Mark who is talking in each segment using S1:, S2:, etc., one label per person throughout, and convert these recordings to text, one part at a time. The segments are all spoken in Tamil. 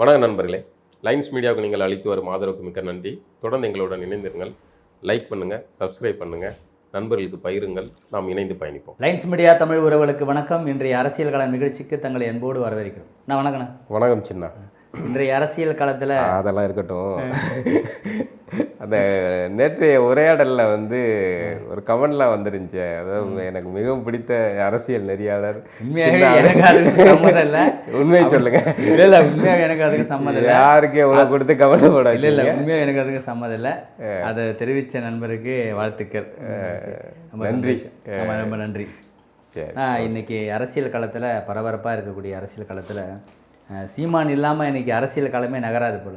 S1: வணக்கம் நண்பர்களே. லைன்ஸ் மீடியாவுக்கு நீங்கள் அளித்து வரும் ஆதரவுக்கு மிக்க நன்றி. தொடர்ந்து எங்களுடன் இணைந்திருங்கள். லைக் பண்ணுங்கள் சப்ஸ்கிரைப் பண்ணுங்கள் நண்பர்களுக்கு பகிருங்கள். நாம் இணைந்து பயணிப்போம்.
S2: லைன்ஸ் மீடியா தமிழ் உறவுகளுக்கு வணக்கம். இன்றைய அரசியல் களம் நிகழ்ச்சிக்கு தங்களை அன்போடு வரவேற்கிறோம். நான் வணக்கண்ணா
S1: வணக்கம் சின்ன.
S2: இன்றைய அரசியல் களத்தில்
S1: அதெல்லாம் இருக்கட்டும். அந்த நேற்றைய உரையாடலில் வந்து ஒரு கமெண்ட்லாம் வந்துருந்துச்சு. அதாவது எனக்கு மிகவும் பிடித்த அரசியல் நெறியாளர் உண்மையை சொல்லுங்க.
S2: இல்லை இல்லை உண்மையாக எனக்கு அதுக்கு சம்மதம் இல்லை
S1: யாருக்கு எவ்வளோ கொடுத்து கமெண்ட் போட
S2: இல்லை இல்லை? உண்மையாக எனக்கு அதுக்கு சம்மதம் இல்லை அதை தெரிவித்த நண்பருக்கு வாழ்த்துக்கள்.
S1: நன்றி.
S2: ரொம்ப நன்றி. இன்னைக்கு அரசியல் களத்தில் பரபரப்பாக இருக்கக்கூடிய அரசியல் களத்தில் சீமான் இல்லாமல் இன்னைக்கு அரசியல் களமே நகராது போல.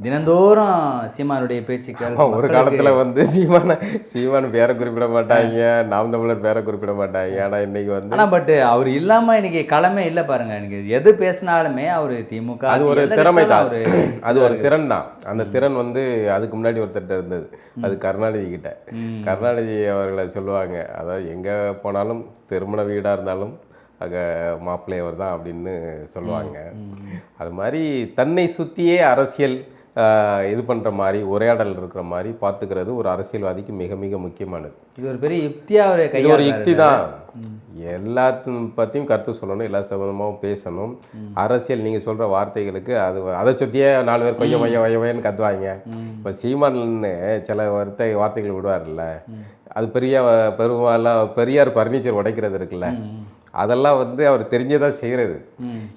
S2: தினந்தோறும் சீமானுடைய பேச்சுக்கள்
S1: ஒரு காலத்துல வந்து சீமான சீமான் பேரை குறிப்பிட மாட்டாங்க நாம் தமிழர் பேரை குறிப்பிட மாட்டாங்க. ஆனா இன்னைக்கு வந்து
S2: ஆனால் பட் அவர் இல்லாமல் இன்னைக்கு களமே இல்லை பாருங்க. எனக்கு எது பேசினாலுமே அவர் திமுக
S1: அது ஒரு திறமை தான்.
S2: அவரு
S1: அது ஒரு திறன் தான். அந்த திறன் வந்து அதுக்கு முன்னாடி ஒருத்தர்ட்ட இருந்தது. அது கருணாநிதி கிட்ட. கருணாநிதி அவர்களை சொல்லுவாங்க. அதாவது எங்க போனாலும் திருமண வீடா இருந்தாலும் அங்கே மாப்பிள்ளை அவர் தான் அப்படின்னு சொல்லுவாங்க. அது மாதிரி தன்னை சுற்றியே அரசியல் இது பண்ணுற மாதிரி உரையாடல் இருக்கிற மாதிரி பார்த்துக்கிறது ஒரு அரசியல்வாதிக்கு மிக மிக முக்கியமானது.
S2: இது ஒரு பெரிய யுக்தியா அவர்
S1: இது ஒரு யுக்தி தான். எல்லாத்தையும் பற்றியும் கருத்து சொல்லணும் எல்லா சம்பந்தமாகவும் பேசணும். அரசியல் நீங்கள் சொல்கிற வார்த்தைகளுக்கு அது அதை சுற்றியே நாலு பேர் கொய்ய மைய வயவையன்னு கத்துவாங்க. இப்போ சீமான்னு சில வார்த்தை வார்த்தைகள் விடுவார்ல அது பெரிய பெரும்பாலும் பெரியார் பர்னிச்சர் உடைக்கிறது இருக்குல்ல. அதெல்லாம் வந்து அவர் தெரிஞ்சே தான் செய்கிறது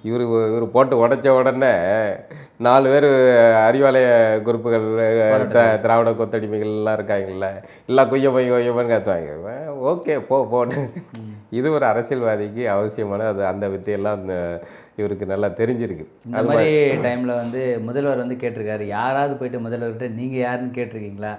S1: இவர் இவர் போட்டு உடைச்ச உடனே நாலு பேர் அறிவாலய குரூப்புகள் திரா- திராவிட கொத்தடிமைகள் எல்லாம் இருக்காங்கல்ல எல்லாம் கொய்ய பைய கொய்யப்பன்னு கத்துவாங்க ஓகே போ போன்னு. இது ஒரு அரசியல்வாதிக்கு அவசியமான அது அந்த வித்தையெல்லாம் அந்த இவருக்கு நல்லா தெரிஞ்சிருக்கு.
S2: இந்த மாதிரி டைம்ல வந்து முதல்வர் வந்து கேட்டிருக்காரு. யாராவது போயிட்டு முதல்வர்கிட்ட நீங்க யாருன்னு கேட்டிருக்கீங்களா?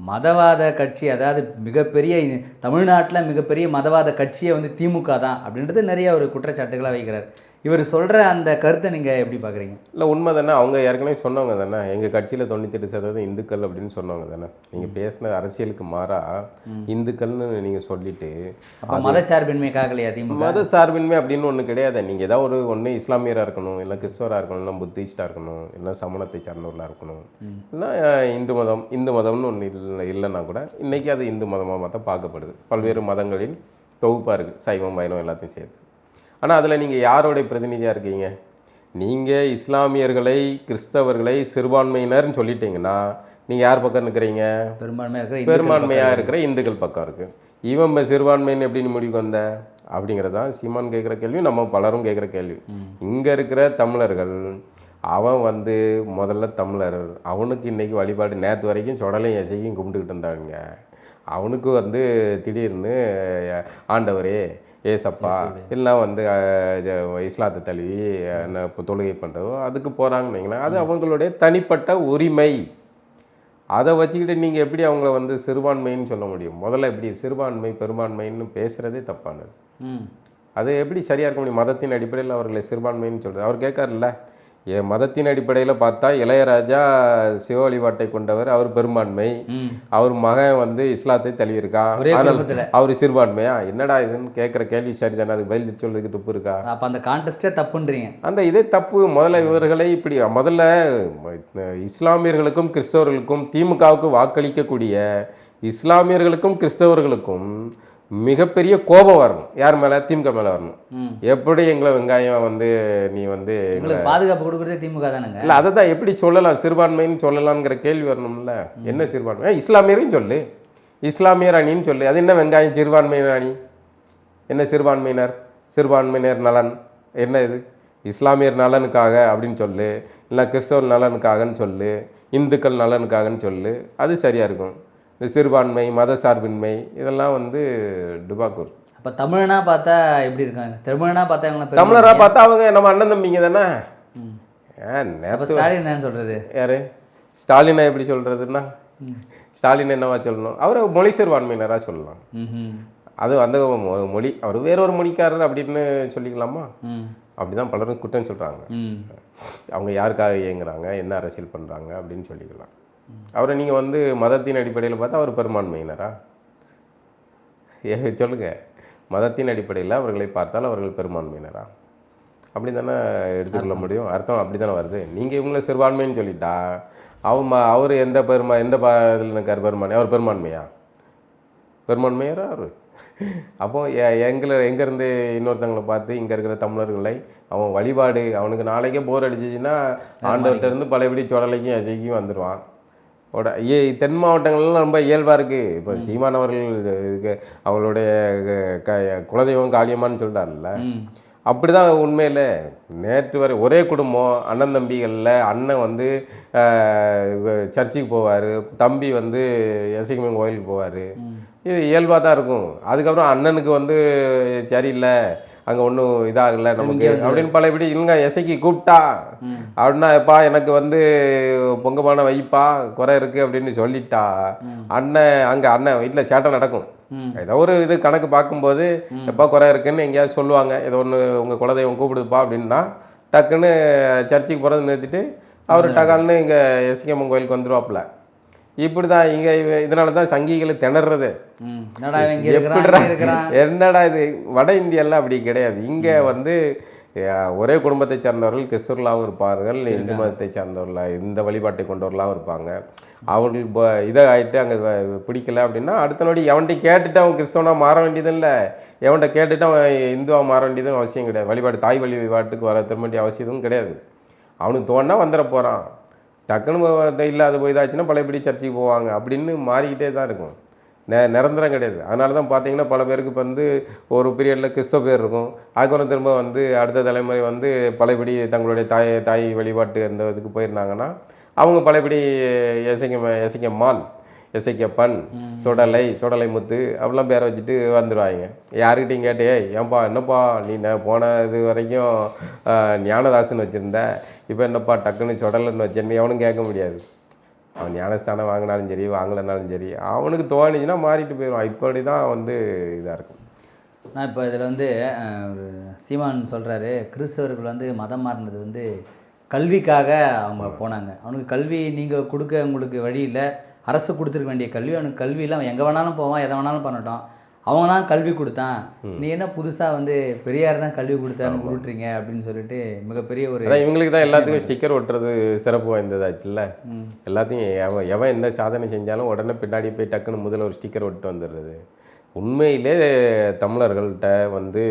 S2: மதவாத கட்சி அதாவது மிகப்பெரிய தமிழ்நாட்டில் மிகப்பெரிய மதவாத கட்சியை வந்து திமுக தான் அப்படின்றது நிறைய ஒரு குற்றச்சாட்டுகளாக வைக்கிறார். இவர் சொல்ற அந்த கருத்தை நீங்க எப்படி பாக்குறீங்க?
S1: இல்லை உண்மை தானே அவங்க ஏற்கனவே சொன்னவங்க தானே. எங்கள் கட்சியில் தொண்ணூத்தெட்டு சதவீதம் இந்துக்கள் அப்படின்னு சொன்னவங்க தானே. நீங்கள் பேசின அரசியலுக்கு மாறா இந்துக்கள்னு நீங்கள் சொல்லிட்டு
S2: மதச்சார்பின்மை காக்கலையா திமுக?
S1: மத சார்பின்மை அப்படின்னு ஒன்று கிடையாது. நீங்கள் ஏதாவது ஒரு ஒன்று இஸ்லாமியராக இருக்கணும் இல்லை கிறிஸ்தவராக இருக்கணும் இல்லை புத்திஸ்டாக இருக்கணும் இல்லை சமணத்தை சார்ந்தவர்களாக இருக்கணும் இல்லை இந்து மதம் இந்து மதம்னு ஒன்று இல்லை இல்லைன்னா கூட இன்றைக்கி அது இந்து மதமாக தான் பார்க்கப்படுது. பல்வேறு மதங்களின் தொகுப்பாக இருக்குது சைவம் வைணவம் எல்லாத்தையும் சேர்த்து. ஆனால் அதில் நீங்கள் யாரோடைய பிரதிநிதியாக இருக்கீங்க? நீங்கள் இஸ்லாமியர்களை கிறிஸ்தவர்களை சிறுபான்மையினர்னு சொல்லிட்டீங்கன்னா நீங்கள் யார் பக்கம் நிற்கிறீங்க
S2: பெரும்பான்மையா இருக்கிற இந்துக்கள்
S1: பெரும்பான்மையாக இருக்கிற இந்துக்கள் பக்கம் இருக்குது இவன் இப்ப சிறுபான்மைன்னு எப்படி நீ முடிவுக்கு வந்த? அப்படிங்கிறதான் சீமான் கேட்குற கேள்வி நம்ம பலரும் கேட்குற கேள்வி. இங்கே இருக்கிற தமிழர்கள் அவன் வந்து முதல்ல தமிழர். அவனுக்கு இன்னைக்கு வழிபாடு நேற்று வரைக்கும் சுடலையும் எசையும் கும்பிட்டுக்கிட்டு இருந்தாங்க அவனுக்கு வந்து திடீர்னு ஆண்டவரே ஏசப்பா இல்லைனா வந்து இஸ்லாத்தை தழுவி என்ன தொழுகை பண்ணுறதோ அதுக்கு போகிறாங்கன்னு வைங்களேன். அது அவங்களுடைய தனிப்பட்ட உரிமை. அதை வச்சுக்கிட்டு நீங்கள் எப்படி அவங்கள வந்து சிறுபான்மைன்னு சொல்ல முடியும்? முதல்ல எப்படி சிறுபான்மை பெரும்பான்மைன்னு பேசுகிறதே தப்பானது. அது எப்படி சரியாக இருக்க முடியும்? மதத்தின் அடிப்படையில் அவர்களை சிறுபான்மைன்னு சொல்கிறது அவர் கேட்காருல்ல ஏ மதத்தின் அடிப்படையில் பார்த்தா இளையராஜா சிவ வழிபாட்டை கொண்டவர் அவர் பெரும்பான்மை. அவர் மகன் வந்து இஸ்லாத்தை தழுவியிருக்கான். அவர் சிறுபான்மையா? என்னடா இதுன்னு கேட்குற கேள்வி சரிதானே? அதுக்கு பதில் சொல்றதுக்கு துப்பு இருக்கா?
S2: அப்ப அந்த கான்டெஸ்டே தப்புன்றீங்க.
S1: அந்த இதே தப்பு முதல்ல இவர்களை இப்படி முதல்ல இஸ்லாமியர்களுக்கும் கிறிஸ்தவர்களுக்கும் திமுகவுக்கு வாக்களிக்கக்கூடிய இஸ்லாமியர்களுக்கும் கிறிஸ்தவர்களுக்கும் மிகப்பெரிய கோபம் வரணும். யார் மேலே? திமுக மேலே வரணும். எப்படி எங்களை வெங்காயம் வந்து நீ வந்து
S2: பாதுகாப்பு கொடுக்குறதே திமுக தானுங்க?
S1: இல்லை அதை தான் எப்படி சொல்லலாம்? சிறுபான்மைன்னு சொல்லலாம்ங்கிற கேள்வி வரணும்ல. என்ன சிறுபான்மை? இஸ்லாமியரையும் சொல்லு. இஸ்லாமியர் அணின்னு சொல்லு. அது என்ன வெங்காயம்? சிறுபான்மையினர் அணி என்ன சிறுபான்மையினர்? சிறுபான்மையினர் நலன். என்ன இது? இஸ்லாமியர் நலனுக்காக அப்படின்னு சொல்லு. இல்லை கிறிஸ்தவர் நலனுக்காகன்னு சொல்லு. இந்துக்கள் நலனுக்காகன்னு சொல்லு. அது சரியாக இருக்கும். இந்த சிறுபான்மை மத சார்பின்மை இதெல்லாம் வந்து டுபாக்கூர்
S2: அப்ப தமிழனா பார்த்தா எப்படி இருக்காங்க? தமிழனா பார்த்தா பெரும்பான்மை.
S1: தமிழராக பார்த்தா அவங்க நம்ம அண்ணன் தம்பிங்க தானே?
S2: ஸ்டாலின் என்ன சொல்றது?
S1: யாரு? ஸ்டாலினை எப்படி சொல்கிறதுன்னா ஸ்டாலின் என்னவா சொல்லணும்? அவரை மொழி சிறுபான்மையினராக சொல்லலாம். அது அந்த மொழி அவர் வேற ஒரு மொழிக்காரர் அப்படின்னு சொல்லிக்கலாமா? அப்படிதான் பலரும் குற்றம் சொல்கிறாங்க அவங்க யாருக்காக இயங்குறாங்க? என்ன அரசியல் பண்ணுறாங்க அப்படின்னு சொல்லிக்கலாம். அவரை நீங்கள் வந்து மதத்தின் அடிப்படையில் பார்த்தா அவர் பெரும்பான்மையினரா? ஏ சொல்லுங்க. மதத்தின் அடிப்படையில் அவர்களை பார்த்தால் அவர்கள் பெரும்பான்மையினரா? அப்படி தானே எடுத்துக்கொள்ள முடியும். அர்த்தம் அப்படி தானே வருது. நீங்கள் இவங்கள சிறுபான்மைன்னு சொல்லிட்டா அவன் அவர் எந்த பெருமா எந்த பா இதில் இருக்கார் பெரும்பான்மை அவர் பெரும்பான்மையா? பெரும்பான்மையாரா அவர்? அப்போ எ- எங்களை எங்கேருந்து இன்னொருத்தவங்களை பார்த்து இங்கே இருக்கிற தமிழர்களை அவன் வழிபாடு அவனுக்கு நாளைக்கே போர் அடிச்சிச்சுன்னா ஆண்டவர்கிட்ட இருந்து பழையபடி சுடலைக்கும் அசைக்கும் வந்துடுவான் ஏ தென் மாவட்டங்கள்லாம் ரொம்ப இயல்பாக இருக்குது இப்போ சீமானவர்கள் இதுக்கு அவங்களுடைய க குலதெய்வம் காளியம்மான்னு சொல்லிட்டார்ல
S2: ம்.
S1: அப்படி தான் உண்மையில். நேற்று வரை ஒரே குடும்பம் அண்ணன் தம்பிகளில் அண்ணன் வந்து சர்ச்சுக்கு போவார். தம்பி வந்து எசைக்குமன் கோயிலுக்கு போவார். இது இயல்பாக தான் இருக்கும். அதுக்கப்புறம் அண்ணனுக்கு வந்து சரியில்லை. அங்கே ஒன்றும் இதாகல நமக்கு. அப்படின்னு பழையபடி இல்லைங்க எசைக்கு கூப்பிட்டா. அப்படின்னா எப்பா எனக்கு வந்து பொங்கமான வைப்பா குறை இருக்குது அப்படின்னு சொல்லிட்டா. அண்ணன் அங்கே அண்ணன் வீட்டில் சேட்டை நடக்கும். ஏதோ ஒரு இது கணக்கு பார்க்கும்போது எப்போ குறை இருக்குன்னு எங்கேயாவது சொல்லுவாங்க. ஏதோ ஒன்று உங்கள் குலதெய்வம் கூப்பிடுதுப்பா அப்படின்னா டக்குன்னு சர்ச்சுக்கு போகிறத நிறுத்திட்டு அவர் டகால்னு இங்கே எஸ்கேமன் கோயிலுக்கு வந்துருவாப்புல. இப்படி தான் இங்கே இதனால தான் சங்கிகளை திணறது.
S2: என்னடா
S1: இது? வட இந்தியாலாம் அப்படி கிடையாது. இங்கே வந்து ஒரே குடும்பத்தை சார்ந்தவர்கள் கிறிஸ்தவர்களாகவும் இருப்பார்கள் இந்து மதத்தை சார்ந்தவர்களாக இந்த வழிபாட்டை கொண்டவர்களாகவும் இருப்பாங்க. அவங்களுக்கு இப்போ இதை ஆகிட்டு அங்கே பிடிக்கல அப்படின்னா அடுத்த நொடி எவன்கிட்ட கேட்டுட்டு அவன் கிறிஸ்தவனாக மாற வேண்டியதும் இல்லை எவன்கிட்ட கேட்டுட்டு அவன் இந்துவாக மாற வேண்டியதும் அவசியம் கிடையாது. வழிபாடு தாய் வழிபாட்டுக்கு வர திரும்ப வேண்டிய அவசியமும் கிடையாது. அவனுக்கு தோணுனா வந்துட போகிறான் டக்குன்னு இல்லாத போய் இதாச்சுன்னா பழையபடி சர்ச்சுக்கு போவாங்க. அப்படின்னு மாறிக்கிட்டே தான் இருக்கும். நெ நிரந்தரம் கிடையாது. அதனால தான் பார்த்தீங்கன்னா பல பேருக்கு இப்போ வந்து ஒரு பீரியடில் கிறிஸ்தவ பேர் இருக்கும். அதுக்கப்புறம் திரும்ப வந்து அடுத்த தலைமுறை வந்து பழையபடி தங்களுடைய தாய் தாய் வழிபாட்டு அந்த இதுக்கு போயிருந்தாங்கன்னா அவங்க பழையபடி எசைக்க எசைக்க மால் எசைக்க பண் சுடலை சுடலை முத்து அப்படிலாம் பேரை வச்சுட்டு வந்துடுவாங்க யாருக்கிட்டையும் கேட்டே ஏன்பா என்னப்பா நீ போன இது வரைக்கும் ஞானதாசன் வச்சுருந்த இப்போ என்னப்பா டக்குன்னு சுடலைன்னு வச்சேன்னு எவனும் கேட்க முடியாது. அவன் ஞானஸ்தானம் வாங்கினாலும் சரி வாங்கலைனாலும் சரி அவனுக்கு தோணுச்சுன்னா மாறிட்டு போயிடுவான். இப்படி தான் வந்து இதாக இருக்கும்.
S2: நான் இப்போ இதில் வந்து ஒரு சீமான் சொல்கிறாரு கிறிஸ்தவர்கள் வந்து மதம் மாறினது வந்து கல்விக்காக அவங்க போனாங்க. அவனுக்கு கல்வி நீங்கள் கொடுக்க உங்களுக்கு வழி இல்லை. அரசு கொடுத்துருக்க வேண்டிய கல்வி அவனுக்கு கல்வி இல்லை அவன் எங்கே வேணாலும் போவான் எதை வேணாலும் பண்ணட்டும். அவன் தான் கல்வி கொடுத்தான். நீ என்ன புதுசாக வந்து பெரியார் தான் கல்வி கொடுத்தான்னு உருட்டுறீங்க அப்படின்னு சொல்லிட்டு மிகப்பெரிய ஒரு
S1: இவங்களுக்கு தான் எல்லாத்துக்கும் ஸ்டிக்கர் ஒட்டுறது சிறப்பு வாய்ந்ததாச்சுல்ல? எல்லாத்தையும் எவன் எவன் எந்த சாதனை செஞ்சாலும் உடனே பின்னாடி போய் டக்குன்னு முதல்ல ஒரு ஸ்டிக்கர் ஒட்டு வந்துடுறது. உண்மையிலே தமிழர்கள்ட்ட வந்து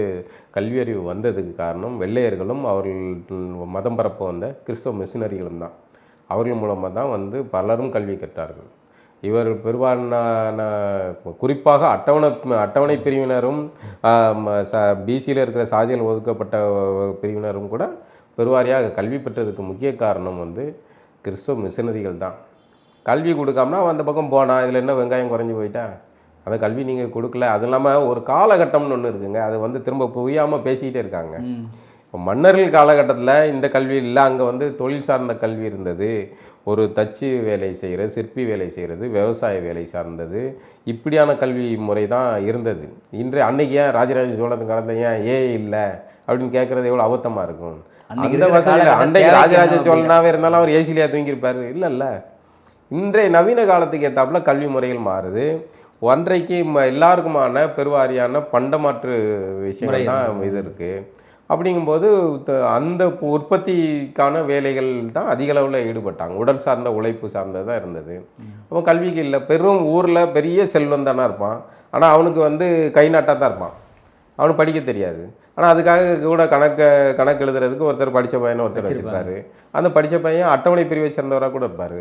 S1: கல்வியறிவு வந்ததுக்கு காரணம் வெள்ளையர்களும் அவர்கள் மதம் பரப்ப வந்த கிறிஸ்தவ மிஷினரிகளும் தான் அவர்கள் மூலமாக தான் வந்து பலரும் கல்வி கற்றார்கள். இவர் பெரும்பாலான குறிப்பாக அட்டவணை அட்டவணை பிரிவினரும் பிசியில் இருக்கிற சாதியில் ஒதுக்கப்பட்ட பிரிவினரும் கூட பெருவாரியாக கல்வி பெற்றதுக்கு முக்கிய காரணம் வந்து கிறிஸ்தவ மிஷினரிகள் தான். கல்வி கொடுக்காமனா அந்த பக்கம் போனால் இதில் என்ன வெங்காயம் குறைஞ்சி போயிட்டா? அந்த கல்வி நீங்கள் கொடுக்கல. அது இல்லாமல் ஒரு காலகட்டம்னு ஒன்று இருக்குங்க. அது வந்து திரும்ப புரியாமல் பேசிக்கிட்டே இருக்காங்க. இப்போ மன்னர்கள் காலகட்டத்தில் இந்த கல்வி இல்லை. அங்கே வந்து தொழில் சார்ந்த கல்வி இருந்தது. ஒரு தச்சு வேலை செய்கிறது சிற்பி வேலை செய்கிறது விவசாய வேலை சார்ந்தது. இப்படியான கல்வி முறை தான் இருந்தது. இன்றைய அன்னைக்கு ஏன் ராஜராஜ சோழன் காலத்தில் ஏன் ஏ இல்லை அப்படின்னு கேட்குறது எவ்வளோ அபத்தமாக இருக்கும்? அந்த வசதியில் அன்றைக்கு ராஜராஜ சோழனாவே இருந்தாலும் அவர் ஏசிலியா தூங்கியிருப்பாரு? இல்லைல்ல இன்றைய நவீன காலத்துக்கு ஏற்றாப்புல கல்வி முறைகள் மாறுது. ஒன்றைக்கு எல்லாருக்குமான பெருவாரியான பண்டமாற்று விஷயங்கள் தான் இது இருக்குது அப்படிங்கும்போது அந்த உற்பத்திக்கான வேலைகள் தான் அதிக அளவில் ஈடுபட்டாங்க. உடல் சார்ந்த உழைப்பு சார்ந்ததாக இருந்தது. அப்போ கல்விக்கு இல்லை. பெரும் ஊரில் பெரிய செல்வம் தானே இருப்பான். ஆனால் அவனுக்கு வந்து கை நாட்டாக தான் இருப்பான். அவனுக்கு படிக்க தெரியாது. ஆனால் அதுக்காக கூட கணக்கு கணக்கு எழுதுறதுக்கு ஒருத்தர் படித்த பையனை ஒருத்தர் வச்சிருப்பாரு. அந்த படித்த பையன் அட்டவணை பிரிவை சேர்ந்தவராக கூட இருப்பார்.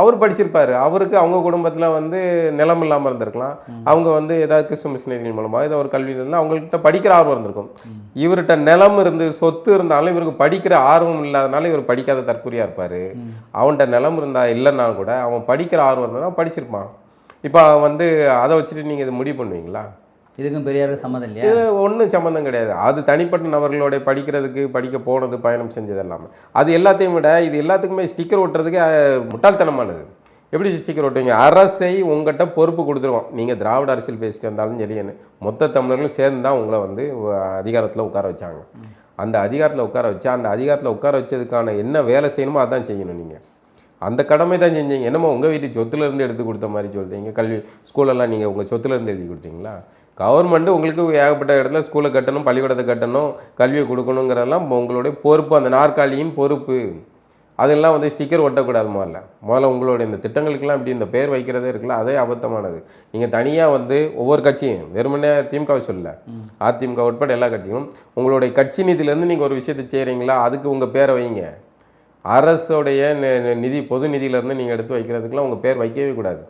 S1: அவர் படிச்சிருப்பாரு. அவருக்கு அவங்க குடும்பத்தில் வந்து நிலம் இல்லாமல் இருந்திருக்கலாம். அவங்க வந்து ஏதாவது கிறிஸ்து மிஷினரிகள் மூலமாக ஏதோ ஒரு கல்வி இருந்தால் அவங்கள்ட்ட படிக்கிற ஆர்வம் இருந்திருக்கும். இவர்கிட்ட நிலம் இருந்து சொத்து இருந்தாலும் இவருக்கு படிக்கிற ஆர்வம் இல்லாதனால இவர் படிக்காத தற்கொலையாக இருப்பார். அவன்கிட்ட நிலம் இருந்தா இல்லைன்னா கூட அவன் படிக்கிற ஆர்வம் இருந்தால் படிச்சிருப்பான். இப்போ வந்து அதை வச்சுட்டு நீங்கள் இது முடிவு பண்ணுவீங்களா?
S2: இதுக்கும் பெரியாருக்கு சம்மந்தம் இல்லையா?
S1: இதில் ஒன்றும் சம்மந்தம் கிடையாது. அது தனிப்பட்ட நபர்களோட படிக்கிறதுக்கு படிக்க போனது பயணம் செஞ்சது எல்லாமே. அது எல்லாத்தையும் விட இது எல்லாத்துக்குமே ஸ்டிக்கர் ஒட்டுறதுக்கு முட்டாள்தனமானது. எப்படி ஸ்டிக்கர் ஒட்டுவீங்க? அரசை உங்கள்கிட்ட பொறுப்பு கொடுத்துருவோம். நீங்கள் திராவிட அரசியல் பேசிட்டு இருந்தாலும் சரி மொத்த தமிழர்களும் சேர்ந்து தான் உங்களை வந்து அதிகாரத்தில் உட்கார வச்சாங்க. அந்த அதிகாரத்தில் உட்கார வச்சா அந்த அதிகாரத்தில் உட்கார வச்சதுக்கான என்ன வேலை செய்யணுமோ அதான் செய்யணும் நீங்கள் அந்த கடமை தான் செஞ்சீங்க. என்னமோ உங்கள் வீட்டு சொத்துலேருந்து எடுத்து கொடுத்த மாதிரி சொல்கிறீங்க கல்வி ஸ்கூலெல்லாம் நீங்கள் உங்கள் சொத்துலேருந்து எழுதி கொடுத்தீங்களா? கவர்மெண்ட்டு உங்களுக்கு ஏகப்பட்ட இடத்துல ஸ்கூலை கட்டணும் பள்ளிக்கூடத்தை கட்டணும் கல்வியை கொடுக்கணுங்கிறதெல்லாம் உங்களுடைய பொறுப்பு அந்த நாற்காலியின் பொறுப்பு. அதெல்லாம் வந்து ஸ்டிக்கர் ஒட்டக்கூடாது முதல்ல முதல்ல உங்களுடைய இந்த திட்டங்களுக்கெல்லாம் இப்படி இந்த பேர் வைக்கிறதே இருக்குல்ல அதே அபத்தமானது. நீங்கள் தனியாக வந்து ஒவ்வொரு கட்சியும் வெறுமனே திமுகவை சொல்ல அதிமுக உட்பட எல்லா கட்சியும் உங்களுடைய கட்சி நிதியிலேருந்து நீங்கள் ஒரு விஷயத்தை செய்கிறீங்களா அதுக்கு உங்கள் பேரை வைங்க. அரசோடைய நிதி பொது நிதியிலேருந்து நீங்கள் எடுத்து வைக்கிறதுக்கெல்லாம் உங்கள் பேர் வைக்கவே கூடாது.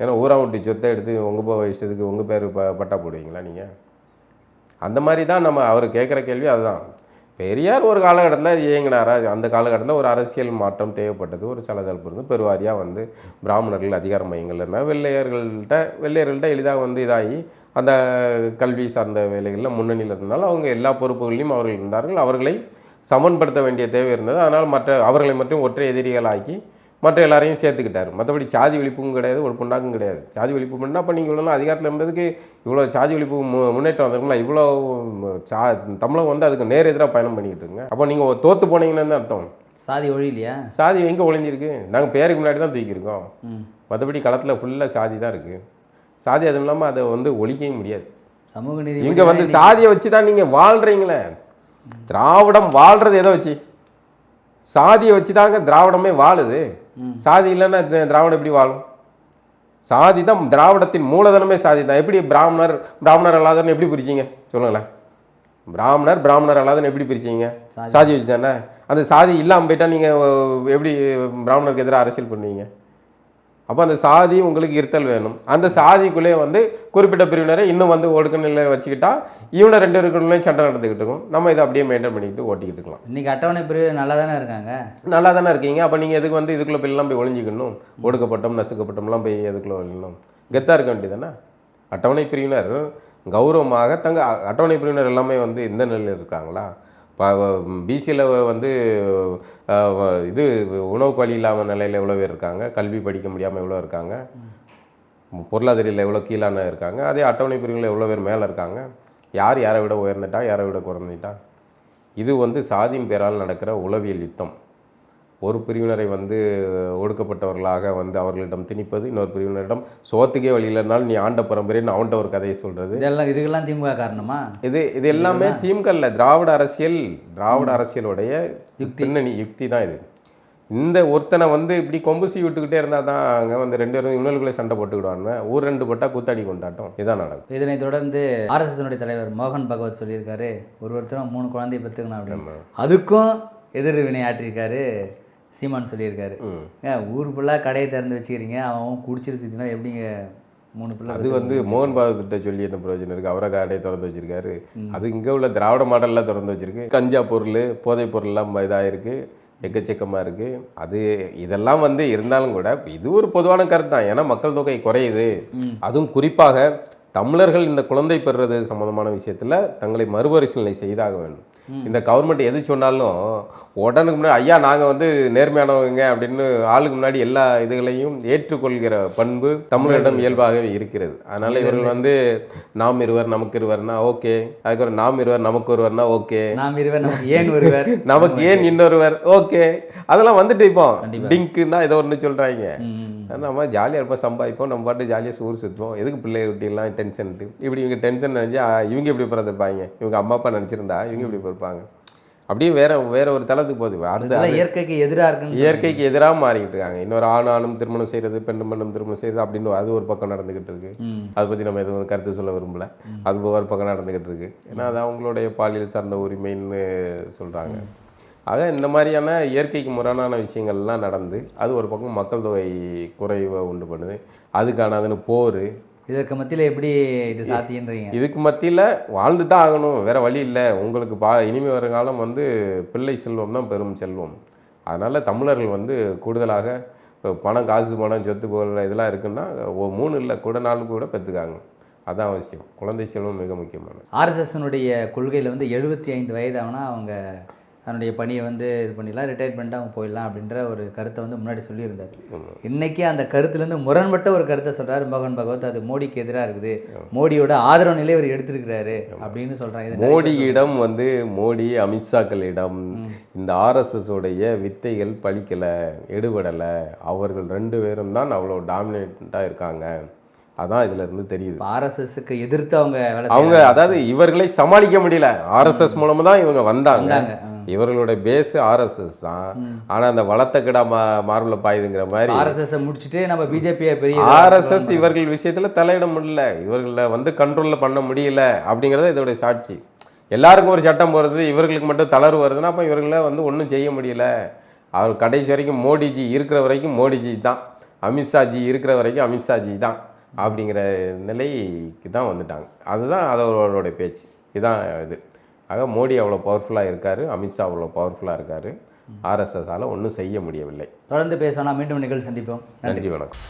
S1: ஏன்னா ஊராங்குட்டி சொத்தை எடுத்து உங்கள் இஷ்டத்துக்கு உங்கள் பேர் ப பட்டா போடுவீங்களா நீங்கள் அந்த மாதிரி தான் நம்ம அவர் கேட்குற கேள்வி அதுதான். பெரியார் ஒரு காலகட்டத்தில் இயங்கினாரா? அந்த காலகட்டத்தில் ஒரு அரசியல் மாற்றம் தேவைப்பட்டது. ஒரு சலசலப்பு இருந்து பெருவாரியாக வந்து பிராமணர்கள் அதிகார மையங்கள் இருந்தால் வெள்ளையர்கள்ட்ட வெள்ளையர்கள்ட்ட எளிதாக வந்து இதாகி அந்த கல்வி சார்ந்த வேலைகளில் முன்னணியில் இருந்தனால அவங்க எல்லா பொறுப்புகளிலும் அவர்கள் இருந்தார்கள். அவர்களை சமன்படுத்த வேண்டிய தேவை இருந்தது. அதனால் மற்ற அவர்களை மட்டும் ஒற்றை எதிரிகளாக்கி மற்ற எல்லாரையும் சேர்த்துக்கிட்டார். மற்றபடி சாதி ஒழிப்பும் கிடையாது ஒரு புண்ணாக்கும் கிடையாது. சாதி ஒழிப்பு பண்ணால் அப்போ நீங்கள் இவ்வளோ அதிகாரத்தில் இருந்ததுக்கு இவ்வளோ சாதி ஒழிப்பு மு முன்னேற்றம் வந்திருக்குங்களா இவ்வளோ சா தமிழகம் வந்து அதுக்கு நேர் எதிராக பயணம் பண்ணிக்கிட்டு இருக்குங்க அப்போ நீங்கள் தோற்று போனீங்கன்னு தான் அர்த்தம்.
S2: சாதி ஒழியலையா?
S1: சாதி எங்கே ஒளிஞ்சிருக்கு நாங்கள் பேருக்கு முன்னாடி தான் தூக்கியிருக்கோம். மற்றபடி களத்தில் ஃபுல்லாக சாதி தான் இருக்குது சாதி அதுவும் இல்லாமல் அதை வந்து ஒழிக்கவே முடியாது.
S2: சமூக நீதி
S1: இங்கே வந்து சாதியை வச்சு தான் நீங்கள் வாழ்கிறீங்களே திராவிடம் வாழ்கிறது எதை வச்சு? சாதியை வச்சு தாங்க திராவிடமே வாழுது. சாதி இல்லைன்னா திராவிடம் எப்படி வாழும்? சாதி தான் திராவிடத்தின் மூலதனமே சாதி தான். எப்படி பிராமணர் பிராமணர் அல்லாதன்னு எப்படி பிரிச்சீங்க? சொல்லுங்களேன். பிராமணர் பிராமணர் அல்லாதன்னு எப்படி பிரிச்சீங்க? சாதி. வச்சு தானே அந்த சாதி இல்லாமல் போயிட்டா நீங்கள் எப்படி பிராமணருக்கு எதிராக அரசியல் பண்ணுவீங்க? அப்போ அந்த சாதி உங்களுக்கு இருத்தல் வேணும். அந்த சாதிக்குள்ளே வந்து குறிப்பிட்ட பிரிவினரை இன்னும் வந்து ஒடுக்க நிலையில் வச்சுக்கிட்டா இவனை ரெண்டு இருக்கிறவங்களையும் சண்டை நடந்துக்கிட்டு இருக்கும். நம்ம இதை அப்படியே மெயின்டைன் பண்ணிக்கிட்டு ஓட்டிக்கிட்டு இருக்கலாம்.
S2: இன்னைக்கு அட்டவணை பிரிவு நல்லா தானே இருக்காங்க?
S1: நல்லா தானே இருக்கீங்க. அப்போ நீங்கள் எதுக்கு வந்து இதுக்குள்ளே போயெல்லாம் போய் ஒளிஞ்சிக்கணும்? ஒடுக்கப்பட்டோம் நசுக்கப்பட்டோம்லாம் போய் எதுக்குள்ளே ஒழியணும் கெத்தாக இருக்க வேண்டியதானே அட்டவணை பிரிவினர் கௌரவமாக தங்க அட்டவணை பிரிவினர் எல்லாமே வந்து இந்த நிலையில் இருக்காங்களா பிசியில் வந்து இது உணவு வழி இல்லாமல் நிலையில் எவ்வளோ பேர் இருக்காங்க? கல்வி படிக்க முடியாமல் எவ்வளோ இருக்காங்க? பொருளாதாரியில் எவ்வளோ கீழான இருக்காங்க? அதே அட்டவணை பிரிவில் எவ்வளோ பேர் மேலே இருக்காங்க? யார் யாரை விட உயர்ந்துட்டா? யாரை விட குறைஞ்சிட்டா இது வந்து சாதியின் பேரால் நடக்கிற உளவியல் யுத்தம். ஒரு பிரிவினரை வந்து ஒடுக்கப்பட்டவர்களாக வந்து அவர்களிடம் திணிப்பது இன்னொரு பிரிவினரிடம் சோத்துக்கே வழி இல்லைனாலும் நீ ஆண்ட பரம்பரைன்னு அவன்கிட்ட ஒரு கதையை சொல்கிறது
S2: இதெல்லாம் இதுக்கெல்லாம் திமுக காரணமா?
S1: இது இது எல்லாமே திமுக இல்ல திராவிட அரசியல் திராவிட அரசியலுடைய பின்னணி யுக்தி தான் இது. இந்த ஒருத்தனை வந்து இப்படி கொம்புசி விட்டுக்கிட்டே இருந்தால் தான் அங்கே வந்து ரெண்டு பேரும் இவனுக்குள்ளே சண்டை போட்டுக்கிடுவாங்க ஊர் ரெண்டு போட்டா கூத்தாடி கொண்டாட்டம். இதான் நடக்கும்.
S2: இதனைத் தொடர்ந்து ஆர்எஸ்எஸ் தலைவர் மோகன் பகவத் சொல்லியிருக்காரு. ஒரு ஒருத்தரும் மூணு குழந்தைய பெற்றுக்கணும் அப்படின்னு. அதுக்கும் எதிர்வினை ஆற்றியிருக்காரு சீமான் சொல்லியிருக்காரு. ஊர் ஃபுல்லாக கடையை திறந்து வச்சுக்கிறீங்க. அவன் குடிச்சிட்டு சுற்றினா எப்படிங்க மூணு பிள்ளை
S1: அது வந்து மோகன் பாகத்திட்ட சொல்லி என்ன பிரயோஜனம் இருக்குது அவரை கடையை திறந்து வச்சிருக்காரு. அது இங்கே உள்ள திராவிட மாடல்லாம் திறந்து வச்சிருக்கு. கஞ்சா பொருள் போதைப் பொருள்லாம் இதாகிருக்கு எக்கச்சக்கமாக இருக்குது அது இதெல்லாம் வந்து இருந்தாலும் கூட இது ஒரு பொதுவான கருத்து தான். ஏன்னா மக்கள் தொகை குறையுது. அதுவும் குறிப்பாக தமிழர்கள் இந்த குழந்தை பெறுறது சம்மந்தமான விஷயத்தில் தங்களை மறுபரிசீலனை செய்தாக வேண்டும். இந்த கவர்மெண்ட் எது சொன்னாலும் உடனுக்கு முன்னாடி ஐயா நாங்கள் வந்து நேர்மையானவங்க அப்படின்னு ஆளுக்கு முன்னாடி எல்லா இதுகளையும் ஏற்றுக்கொள்கிற பண்பு தமிழரிடம் இயல்பாகவே இருக்கிறது. அதனால இவர்கள் வந்து நாம் இருவர் நமக்கு இருவர்னா ஓகே. அதுக்கப்புறம் நாம் இருவர் நமக்கு ஒருவர்னா ஓகே.
S2: நாம் இருவர் நமக்கு ஏன் ஒருவர்?
S1: நமக்கு ஏன் இன்னொருவர்? ஓகே. அதெல்லாம் வந்துட்டு இப்போ டிங்க்குன்னா ஏதோ ஒன்று சொல்கிறாங்க. நம்ம ஜாலியாக இருப்போம் சம்பாதிப்போம் நம்ம பாட்டு ஜாலியாக ஊர் சுற்றுவோம் எதுக்கு பிள்ளை குட்டிலாம் டென்ஷன்ட்டு இப்படி இவங்க டென்ஷன் நினச்சி இவங்க இப்படி பிறந்திருப்பாங்க? இவங்க அம்மா அப்பா நினச்சிருந்தா இவங்க இப்படி பிறப்பாங்க? அப்படியே வேற வேற ஒரு தளத்துக்கு போகுது. அடுத்த
S2: இயற்கைக்கு எதிராக இருக்குன்னு
S1: இயற்கைக்கு எதிராக மாறிக்கிட்டு இருக்காங்க. இன்னொரு ஆண் ஆணும் திருமணம் செய்கிறது பெண்ணும் பெண்ணும் திருமணம் செய்கிறது அப்படின்னு அது ஒரு பக்கம் நடந்துக்கிட்டு இருக்கு. அதை பற்றி நம்ம எதுவும் கருத்து சொல்ல விரும்பல. அது ஒரு பக்கம் நடந்துக்கிட்டு இருக்கு. ஏன்னா அது அவங்களுடைய பாலியல் சார்ந்த உரிமைன்னு சொல்கிறாங்க ஆக இந்த மாதிரியான இயற்கைக்கு முரணான விஷயங்கள்லாம் நடந்து அது ஒரு பக்கம் மக்கள் தொகை குறைவை உண்டு பண்ணுது. அதுக்கான அதுன்னு போர்.
S2: இதற்கு மத்தியில் எப்படி இது சாத்தியன்றீங்க?
S1: இதுக்கு மத்தியில் வாழ்ந்து தான் ஆகணும் வேற வழி இல்லை. உங்களுக்கு பா இனிமே வருங்காலம் வந்து பிள்ளை செல்வம் தான் பெரும் செல்வம். அதனால் தமிழர்கள் வந்து கூடுதலாக பணம் காசு பணம் சொத்து போகிற இதெல்லாம் இருக்குன்னா மூணு இல்லை கூட நாலு கூட பெற்றுக்காங்க அதான் அவசியம். குழந்தை செல்வம் மிக முக்கியமானது.
S2: ஆர்எஸ்எஸ்னுடைய கொள்கையில் வந்து எழுபத்தி ஐந்து வயது ஆகுனா அவங்க தன்னுடைய பணியை வந்து இது பண்ணிடலாம் ரிட்டையர் பண்ணிட்டு அவங்க போயிடலாம் அப்படின்ற ஒரு கருத்தை வந்து முன்னாடி சொல்லியிருந்தார். இன்னைக்கு அந்த கருத்துலேருந்து முரண்பட்ட ஒரு கருத்தை சொல்றாரு மோகன் பகவத். அது மோடிக்கு எதிராக இருக்குது. மோடியோட ஆதரவு நிலை இவர் எடுத்திருக்கிறாரு அப்படின்னு சொல்றாங்க. இது
S1: மோடியிடம் வந்து மோடி அமித்ஷாக்களிடம் இந்த ஆர்எஸ்எஸ் உடைய வித்தைகள் பலிக்கலை எடுபடலை. அவர்கள் ரெண்டு பேரும் தான் அவ்வளோ டாமினேட்டாக இருக்காங்க. அதான் இதுல இருந்து தெரியுது.
S2: ஆர்எஸ்எஸ்க்கு எதிர்த்து அவங்க
S1: அவங்க அதாவது இவர்களை சமாளிக்க முடியல. ஆர்எஸ்எஸ் மூலமா தான் இவங்க வந்தாங்க. இவர்களுடைய பேஸ் ஆர்எஸ்எஸ் தான் ஆனா அந்த வளர்த்த கிடா மா மார்பில் பாயுதுங்கிற மாதிரி
S2: ஆர்எஸ்எஸ் முடிச்சுட்டு நம்ம பிஜேபியை பெரிய
S1: ஆர்எஸ்எஸ் இவர்கள் விஷயத்துல தலையிட முடியல. இவர்களை வந்து கண்ட்ரோல்ல பண்ண முடியல அப்படிங்கறது இதோடைய சாட்சி. எல்லாருக்கும் ஒரு சட்டம் போகிறது இவர்களுக்கு மட்டும் தளர்வு வருதுன்னா அப்போ இவர்களை வந்து ஒன்றும் செய்ய முடியல. அவர் கடைசி வரைக்கும் மோடிஜி இருக்கிற வரைக்கும் மோடிஜி தான். அமித்ஷாஜி இருக்கிற வரைக்கும் அமித்ஷாஜி தான் அப்படிங்கிற நிலைக்கு தான் வந்துட்டாங்க. அதுதான் அதோடைய பேச்சு. இதுதான் இது. ஆக மோடி அவ்வளோ பவர்ஃபுல்லாக இருக்கார் அமித்ஷா அவ்வளோ பவர்ஃபுல்லாக இருக்கார். ஆர்எஸ்எஸ்ஸால் ஒன்றும் செய்ய முடியவில்லை.
S2: தொடர்ந்து பேசணும் மீண்டும் நிகழ்ச்சி சந்திப்போம்.
S1: நன்றி வணக்கம்.